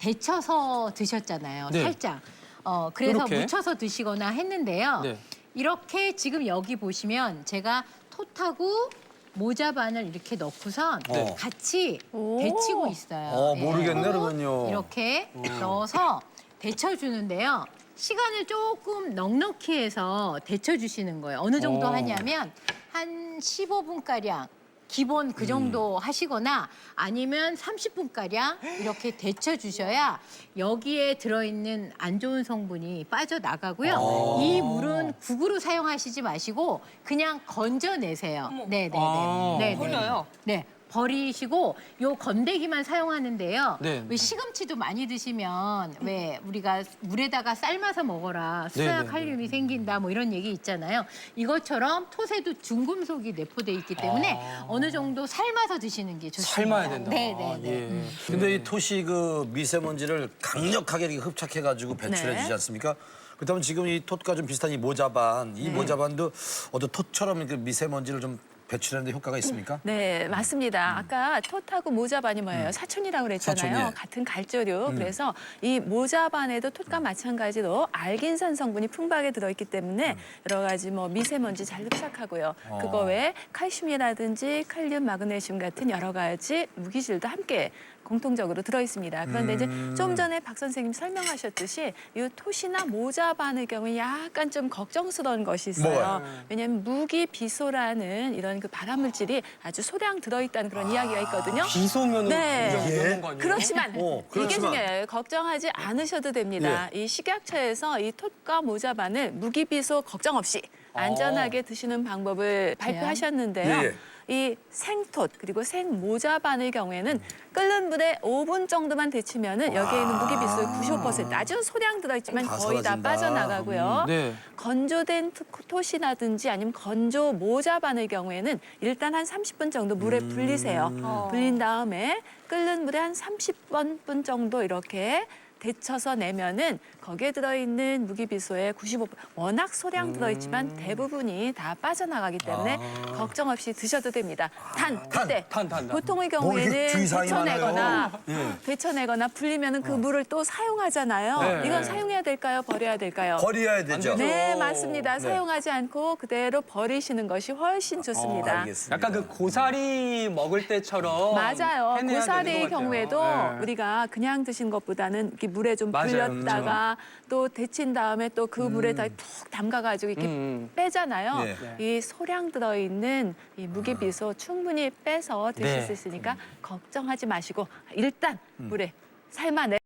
데쳐서 드셨잖아요. 네. 살짝. 어, 그래서 이렇게? 묻혀서 드시거나 했는데요. 네. 이렇게 지금 여기 보시면 제가 톳하고 모자 반을 이렇게 넣고선 네. 같이 오. 데치고 있어요. 어, 예. 모르겠네, 그러면요. 이렇게 넣어서 데쳐주는데요. 시간을 조금 넉넉히 해서 데쳐주시는 거예요. 어느 정도 어. 하냐면 한 15분가량 기본 그 정도 하시거나 아니면 30분가량 이렇게 데쳐 주셔야 여기에 들어있는 안 좋은 성분이 빠져나가고요. 이 물은 국으로 사용하시지 마시고 그냥 건져내세요. 네네네. 아. 네 네. 버려요? 네. 버리시고 요 건더기만 사용하는데요. 네. 왜 시금치도 많이 드시면 왜 우리가 물에다가 삶아서 먹어라 수야 네, 네, 칼륨이 생긴다 뭐 이런 얘기 있잖아요. 이것처럼 톳에도 중금속이 내포돼 있기 때문에 어느 정도 삶아서 드시는 게 좋습니다. 삶아야 된다. 네, 아, 네, 네. 예. 근데 이 토시 그 미세먼지를 강력하게 이렇게 흡착해가지고 배출해 네. 주지 않습니까? 그렇다면 지금 이 톳과 좀 비슷한 이 모자반, 이 모자반도 어떤 톳처럼 이렇게 미세먼지를 좀 배출하는 데 효과가 있습니까? 네, 맞습니다. 아까 톳하고 모자반이 뭐예요? 사촌이라고 그랬잖아요. 사촌, 예. 같은 갈조류. 그래서 이 모자반에도 톳과 마찬가지로 알긴산 성분이 풍부하게 들어있기 때문에 여러 가지 뭐 미세먼지 잘 흡착하고요. 그거 외에 칼슘이라든지 칼륨, 마그네슘 같은 여러 가지 무기질도 함께 공통적으로 들어 있습니다. 그런데 이제 좀 전에 박 선생님 설명하셨듯이 이 톳이나 모자반의 경우에 약간 좀 걱정스러운 것이 있어요. 뭐가요? 왜냐하면 무기 비소라는 이런 그 발암 물질이 아주 소량 들어 있다는 그런 이야기가 있거든요. 비소면으로 네. 아니에요? 그렇지만 어, 이게 그렇지만. 중요해요. 걱정하지 않으셔도 됩니다. 이 식약처에서 이 톳과 모자반을 무기 비소 걱정 없이 안전하게 드시는 방법을 발표하셨는데요. 예, 예. 이 생톳 그리고 생모자반의 경우에는 끓는 물에 5분 정도만 데치면은 여기에 있는 무기비소의 95% 아주 소량 들어있지만 다 거의 다 사라진다. 빠져나가고요. 네. 건조된 투- 톳이라든지 아니면 건조 모자반의 경우에는 일단 한 30분 정도 물에 불리세요. 불린 다음에 끓는 물에 한 30분 정도 이렇게 데쳐서 내면은 거기에 들어있는 무기비소의 95% 워낙 소량 들어있지만 대부분이 다 빠져나가기 때문에 걱정 없이 드셔도 됩니다. 단 그때 탄, 탄, 탄. 보통의 뭐 경우에는 주의사항이 데쳐내거나 많아요. 예. 데쳐내거나 불리면은 그 물을 또 사용하잖아요. 네. 이건 사용해야 될까요? 버려야 될까요? 버려야 되죠. 네, 맞습니다. 네. 사용하지 않고 그대로 버리시는 것이 훨씬 좋습니다. 어, 알겠습니다. 약간 그 고사리 먹을 때처럼 맞아요. 해내야 고사리 되는 것 같아요. 경우에도 네. 우리가 그냥 드신 것보다는 이렇게 물에 좀 맞아요. 불렸다가 또 데친 다음에 또 그 물에 다 푹 담가가지고 이렇게 음. 빼잖아요. 네. 이 소량 들어있는 이 무기비소 충분히 빼서 드실 네. 수 있으니까 걱정하지 마시고 일단 물에 삶아내.